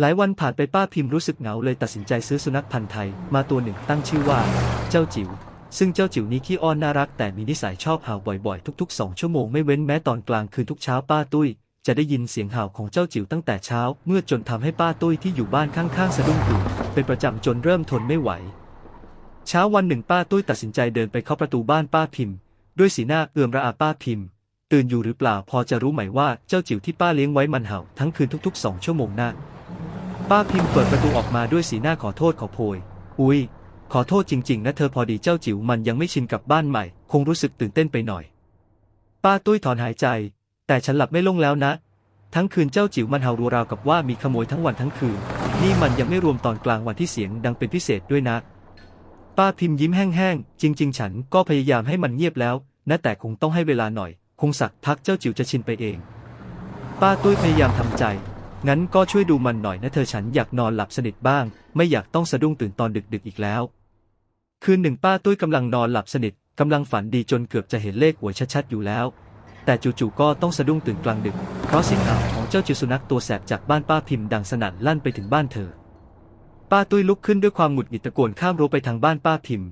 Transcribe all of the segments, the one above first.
หลายวันผ่านไปป้าพิมพ์รู้สึกเหงาเลยตัดสินใจซื้อสุนัขพันธ์ไทย มาตัวหนึ่งตั้งชื่อว่า เจ้าจิ๋วซึ่งเจ้าจิ๋วนี้ขี้อ้อนน่ารักแต่มีนิสัยชอบเห่าบ่อยๆ ทุกๆ2ชั่วโมงไม่เว้นแม้ตอนกลางคืนทุกเช้าป้าตุ้ย จะได้ยินเสียงเห่าของเจ้าจิ๋วตั้งแต่เช้า เมื่อจนทำให้ป้าตุ้ยที่อยู่บ้านข้างๆสะดุ้งตื่นเป็นประจำจนเริ่มทนไม่ไหว เช้าวันหนึ่งป้าตุ้ยตัดสินใจเดินไปเคาะประตูบ้านป้าพิมพ์ด้วยสีหน้าเอื่อมระอาป้าพิมพ์ตื่นอยู่หรือเปล่าพอจะรู้ไหมว่าเจ้าจิ๋วที่ป้าเลี้ยงไว้มันเห่าทั้งคืนทุกๆ2ชั่วโมงหน้า ป้าพิมพ์เปิดประตูออกมาด้วยสีหน้าขอโทษขอโพย อุ้ย ขอโทษจริง ๆ นะเธอพอดีเจ้าจิ๋วมันยังไม่ชินกับบ้านใหม่ คงรู้สึกตื่นเต้นไปหน่อย ป้าตุ้ยถอนหายใจ แต่ฉันหลับไม่ลงแล้วนะ ทั้งคืนเจ้าจิ๋วมันเห่ารัวราวกับว่ามีขโมยทั้งวันทั้งคืน นี่มันยังไม่รวมตอนกลางวันที่เสียงดังเป็นพิเศษด้วยนะ ป้าพิมพ์ยิ้มแห้งๆ จริง ๆ ฉันก็พยายามให้มันเงียบแล้ว นะแต่คงต้องให้เวลาหน่อย คงสักพักเจ้าจิ๋วจะชินไปเอง ป้าตุ้ยพยายามทำใจ งั้นก็ช่วยดูมันหน่อยนะเธอฉันอยากนอนหลับสนิทบ้าง ไม่อยากต้องสะดุ้งตื่นตอนดึกๆอีกแล้ว คืนหนึ่งป้าตุ้ยกำลังนอนหลับสนิทกำลังฝันดีจนเกือบจะเห็นเลขหวยชัดๆอยู่แล้ว แต่จู่ๆก็ต้องสะดุ้งตื่นกลางดึก เพราะเสียงเห่าของเจ้าจิ๋วสุนัขตัวแสบจากบ้านป้าพิมพ์ดังสนั่นลั่นไปถึงบ้านเธอ ป้าตุ้ยลุกขึ้นด้วยความหงุดหงิดตะโกนข้ามรั้วไปทางบ้านป้าพิมพ์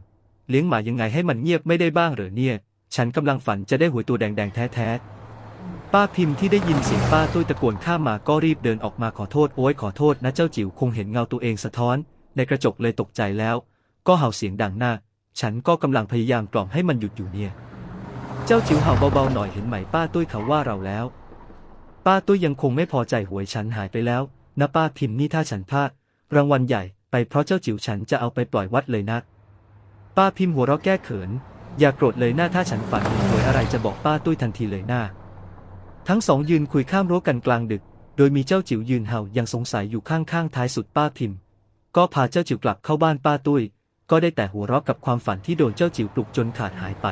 เลี้ยงหมายังไงให้มันเงียบไม่ได้บ้างเหรอเนี่ย ฉันกำลังฝันจะได้หวยตัวแดงๆแท้ๆ ป้าพิมพ์ที่ได้ยินเสียงป้าตุ้ยตะโกนข้ามมาก็รีบเดินออกมาขอโทษโอ้ยขอโทษนะเจ้าจิ๋วคงเห็นเงาตัวเองสะท้อน ในกระจกเลยตกใจแล้ว ก็เห่าเสียงดังหน้า ฉันก็กำลังพยายามกล่อมให้มันหยุดอยู่เนี่ย เจ้าจิ๋วเห่าเบาๆหน่อยเห็นไหมป้าตุ้ยเขาว่าเราแล้ว ป้าตุ้ยยังคงไม่พอใจหวยฉันหายไปแล้วนะป้าพิมพ์นี่ถ้าฉันพลาดรางวัลใหญ่ไปเพราะเจ้าจิ๋วฉันจะเอาไปปล่อยวัดเลยนะ ป้าพิมพ์หัวเราะแก้เขิน อย่าโกรธเลยหน้าถ้าฉันฝันเห็นหวยอะไรจะบอกป้าตุ้ยทันทีเลยหน้า ทั้งสองยืนคุยข้ามรั้วกันกลางดึก โดยมีเจ้าจิ๋วยืนเห่ายังสงสัยอยู่ข้างๆท้ายสุดป้าพิมพ์ ก็พาเจ้าจิ๋วกลับเข้าบ้านป้าตุ้ย ก็ได้แต่หัวเราะกับความฝันที่โดนเจ้าจิ๋วปลุกจนขาดหายไป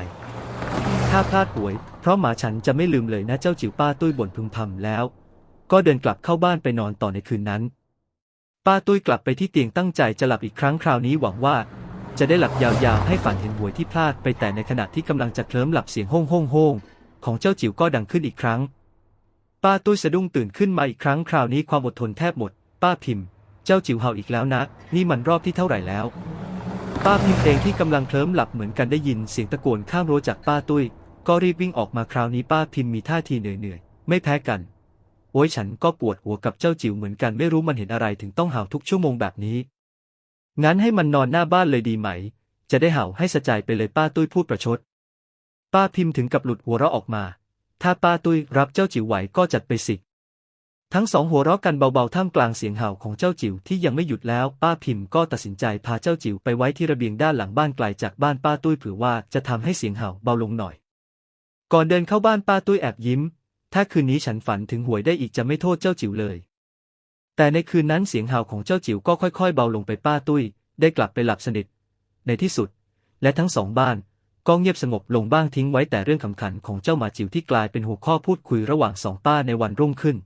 ถ้าพลาดหวย เพราะหมาฉันจะไม่ลืมเลยนะเจ้าจิ๋วป้าตุ้ยบ่นพึมพำแล้ว ก็เดินกลับเข้าบ้านไปนอนต่อในคืนนั้น ป้าตุ้ยกลับไปที่เตียงตั้งใจจะหลับอีกครั้งคราวนี้หวังว่า จะได้หลับยาวๆให้ฝันเห็นหวยที่พลาดไปแต่ในขณะที่กำลังจะเคลิ้มหลับเสียงโฮ่งโฮ่งโฮ่งของเจ้าจิ๋วก็ดังขึ้นอีกครั้ง ป้าตุ้ยสะดุ้งตื่นขึ้นมาอีกครั้งคราวนี้ความอดทนแทบหมด ป้าพิมพ์ เจ้าจิ๋วเห่าอีกแล้วนะ นี่มันรอบที่เท่าไหร่แล้ว ป้าพิมพ์เองที่กำลังเคลิ้มหลับเหมือนกันได้ยินเสียงตะโกนข้ามรั้วจากป้าตุ้ย ก็รีบวิ่งออกมาคราวนี้ป้าพิมพ์มีท่าทีเหนื่อยๆ ไม่แพ้กัน โอ้ยฉันก็ปวดหัวกับเจ้าจิ๋วเหมือนกันไม่รู้มันเห็นอะไรถึงต้องเห่าทุกชั่วโมงแบบนี้ งั้นให้มันนอนหน้าบ้านเลยดีไหม จะได้เห่าให้สะใจไปเลยป้าตุ้ยพูดประชด ป้าพิมพ์ถึงกับหลุดหัวเราะออกมา ถ้าป้าตุ้ยรับเจ้าจิ๋วไหวก็จัดไปสิ ทั้งสองหัวเราะกันเบาๆท่ามกลางเสียงเห่าของเจ้าจิ๋วที่ยังไม่หยุดแล้ว ป้าพิมพ์ก็ตัดสินใจพาเจ้าจิ๋วไปไว้ที่ระเบียงด้านหลังบ้านไกลจากบ้านป้าตุ้ยเผื่อว่าจะทำให้เสียงเห่าเบาลงหน่อย ก่อนเดินเข้าบ้านป้าตุ้ยแอบยิ้ม ถ้าคืนนี้ฉันฝันถึงหวยได้อีกจะไม่โทษเจ้าจิ๋วเลย แต่ในคืนนั้นเสียงเห่าของเจ้าจิ๋วก็ค่อยๆ เบาลงไปป้าตุ้ย ได้กลับไปหลับสนิท ในที่สุด และทั้งสองบ้าน ก็เงียบสงบลงบ้างทิ้งไว้แต่เรื่องขำขันของเจ้าหมาจิ๋วที่กลายเป็นหัวข้อพูดคุยระหว่างสองป้าในวันรุ่งขึ้น